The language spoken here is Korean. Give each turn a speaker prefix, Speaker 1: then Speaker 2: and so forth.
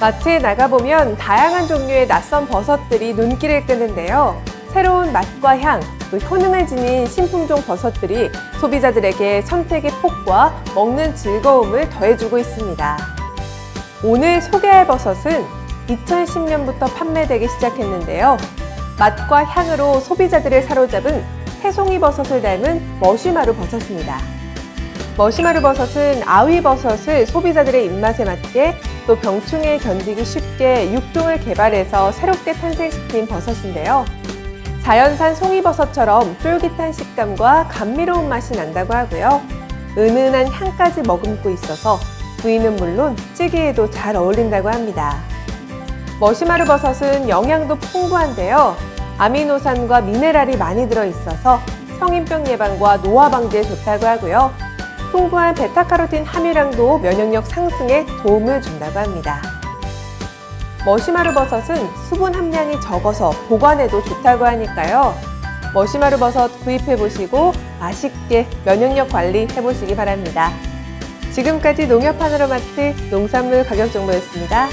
Speaker 1: 마트에 나가보면 다양한 종류의 낯선 버섯들이 눈길을 끄는데요. 새로운 맛과 향, 또 효능을 지닌 신품종 버섯들이 소비자들에게 선택의 폭과 먹는 즐거움을 더해주고 있습니다. 오늘 소개할 버섯은 2010년부터 판매되기 시작했는데요. 맛과 향으로 소비자들을 사로잡은 새송이 버섯을 닮은 머시마루 버섯입니다. 머시마루 버섯은 아위 버섯을 소비자들의 입맛에 맞게 또 병충해에 견디기 쉽게 육종을 개발해서 새롭게 탄생시킨 버섯인데요. 자연산 송이버섯처럼 쫄깃한 식감과 감미로운 맛이 난다고 하고요. 은은한 향까지 머금고 있어서 구이는 물론 찌개에도 잘 어울린다고 합니다. 머시마루 버섯은 영양도 풍부한데요. 아미노산과 미네랄이 많이 들어있어서 성인병 예방과 노화 방지에 좋다고 하고요. 풍부한 베타카로틴 함유량도 면역력 상승에 도움을 준다고 합니다. 머시마루 버섯은 수분 함량이 적어서 보관에도 좋다고 하니까요. 머시마루 버섯 구입해 보시고 맛있게 면역력 관리 해 보시기 바랍니다. 지금까지 농협 하나로 마트 농산물 가격 정보였습니다.